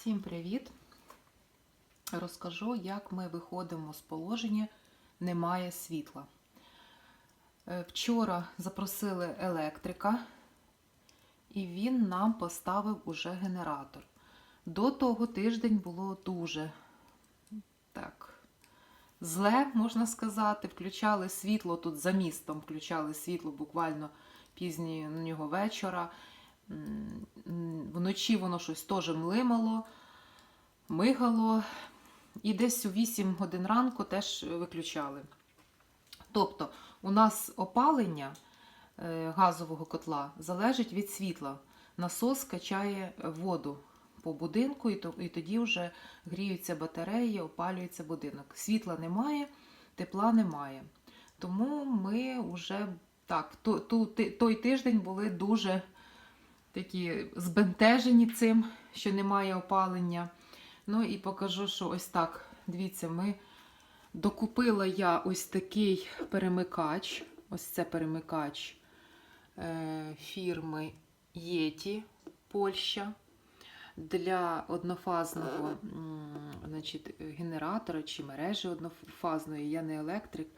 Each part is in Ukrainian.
Всім привіт! Розкажу, як ми виходимо з положення немає світла. Е, Вчора запросили електрика, і він нам поставив уже генератор. До того тиждень було дуже так зле, можна сказати. Включали світло тут за містом, включали світло буквально пізнього вечора. Вночі воно щось теж млимало, мигало, і десь у 8 годин ранку теж виключали. Тобто, у нас опалення е, газового котла залежить від світла. Насос качає воду по будинку, і, тоді вже гріються батареї, опалюється будинок. Світла немає, тепла немає. Тому ми вже так, той тиждень були дуже такі збентежені цим, що немає опалення. Ну і покажу, що ось так. Дивіться, ми докупила я ось такий перемикач. Ось це перемикач е, фірми Yeti Польща для однофазного значить, генератора чи мережі однофазної, я не електрик.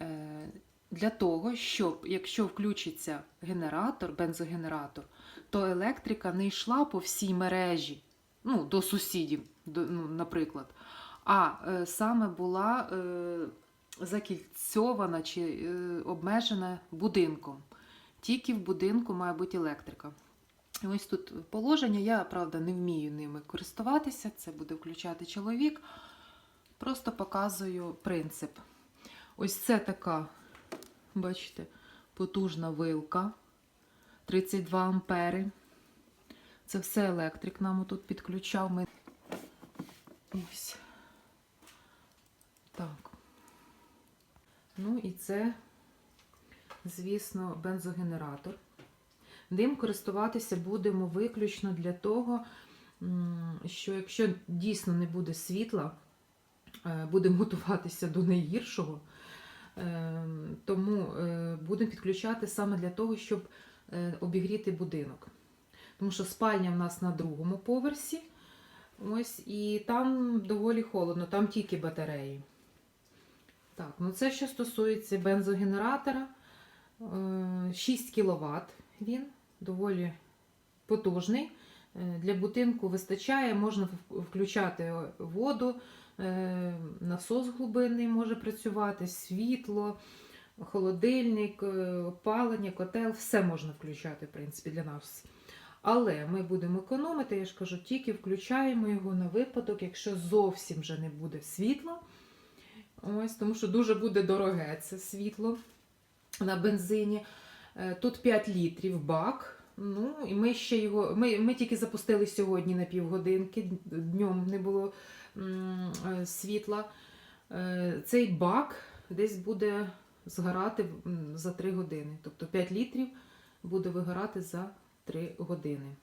Е, Для того, щоб якщо включиться генератор, бензогенератор, то електрика не йшла по всій мережі, ну, до сусідів, до, ну, наприклад, а е, саме була е, закільцьована чи е, обмежена будинком. Тільки в будинку має бути електрика. І ось тут положення. Я, правда, не вмію ними користуватися, це буде включати чоловік. Просто показую принцип. Ось це така, бачите, потужна вилка 32 ампери. Це все електрик нам тут підключав. Ми... Ось. Так. Ну і це, звісно, бензогенератор. Ним користуватися будемо виключно для того, що якщо дійсно не буде світла, е, будемо готуватися до найгіршого. Е, Тому е, будемо підключати саме для того, щоб обігріти будинок. Тому що спальня в нас на другому поверсі. Ось, і там доволі холодно, там тільки батареї. Так, ну це що стосується бензогенератора. Е, 6 кВт він доволі потужний. Е, Для будинку вистачає, можна включати воду, е, насос глибинний може працювати, світло, холодильник, е, опалення, котел, все можна включати, в принципі, для нас. Але ми будемо економити, я ж кажу, тільки включаємо його на випадок, якщо зовсім вже не буде світла. Ось, тому що дуже буде дороге це світло на бензині. Е, Тут 5 літрів бак. Ну, і ми ще його. Ми, ми тільки запустили сьогодні на півгодинки, днем не було м, е, світла. Цей бак десь буде згорати за 3 години. Тобто 5 літрів буде вигорати за 3 години.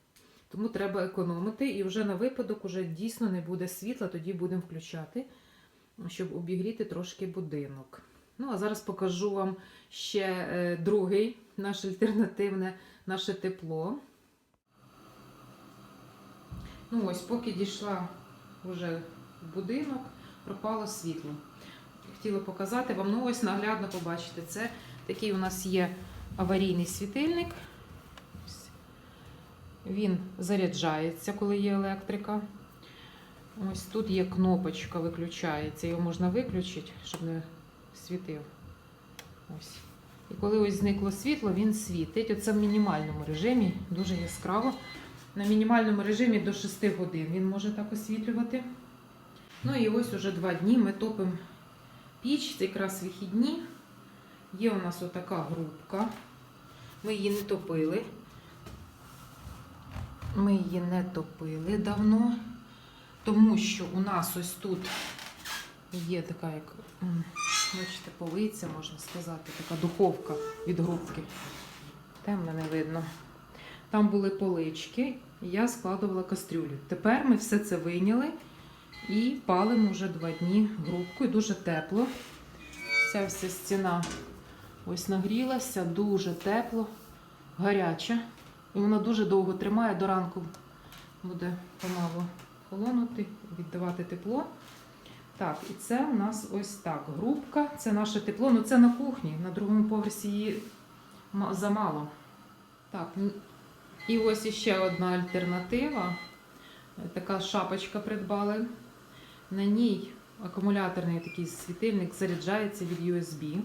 Тому треба економити, і вже на випадок уже дійсно не буде світла, тоді будемо включати, щоб обігріти трошки будинок. Ну, а зараз покажу вам ще е, другий наш альтернативне наше тепло. Ну ось, поки дійшла вже в будинок, пропало світло. Хотіла показати вам, ну ось наглядно побачите, це такий у нас є аварійний світильник. Він заряджається, коли є електрика. Ось тут є кнопочка, виключається. Його можна виключити, щоб не світив. Ось. І коли ось зникло світло, він світить. Оце в мінімальному режимі, дуже яскраво. На мінімальному режимі до 6 годин він може так освітлювати. Ну і ось уже два дні ми топимо піч, це якраз вихідні. Є у нас отака грубка. Ми її не топили. Ми її не топили давно, тому що у нас ось тут є така, як, бачите, полиця, можна сказати, така духовка від грубки. Темно не видно. Там були полички, і я складувала кастрюлю. Тепер ми все це вийняли і палимо вже два дні грубку, і дуже тепло. Ця вся стіна ось нагрілася, дуже тепло, гаряча. І вона дуже довго тримає до ранку буде помалу холонути, віддавати тепло. Так, і це у нас ось так. Грубка, це наше тепло. Ну це на кухні, на другому поверсі її замало. Так, і ось іще одна альтернатива. Така шапочка придбали. На ній акумуляторний такий світильник заряджається від USB.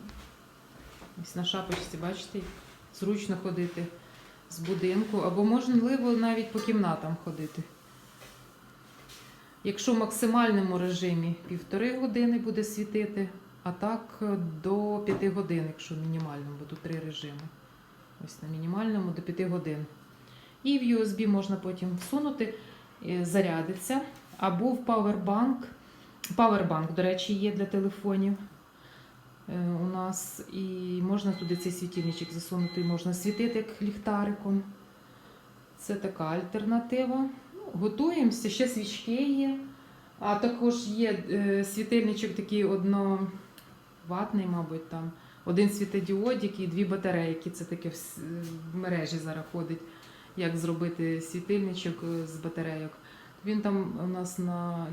Ось на шапочці, бачите, зручно ходити з будинку, або можливо навіть по кімнатам ходити. Якщо в максимальному режимі півтори години буде світити, а так е, до 5 годин, якщо мінімальному, бо тут три режими. Ось на мінімальному до 5 годин. І в USB можна потім всунути, е, зарядиться, або в Powerbank. Powerbank, до речі, є для телефонів е, у нас. І можна туди цей світильничок засунути, можна світити як ліхтариком. Це така альтернатива. Ну, готуємося, ще свічки є. А також є е, світильничок такий одноватний, мабуть, там. Один світодіодик і дві батарейки. Це таке в, мережі зараз ходить, як зробити світильничок е, з батарейок. Він там у нас на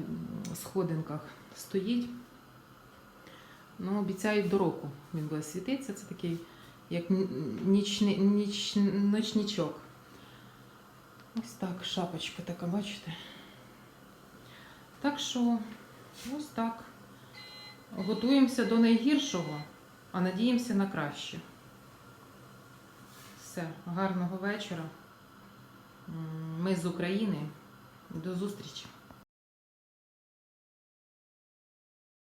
сходинках стоїть. Ну, обіцяють до року він буде світитися. Це такий, як нічний, ніч, ночничок. Ось так, шапочка така, бачите? Так що, ось так. Готуємося до найгіршого, а надіємося на краще. Все, гарного вечора. Ми з України. До зустрічі!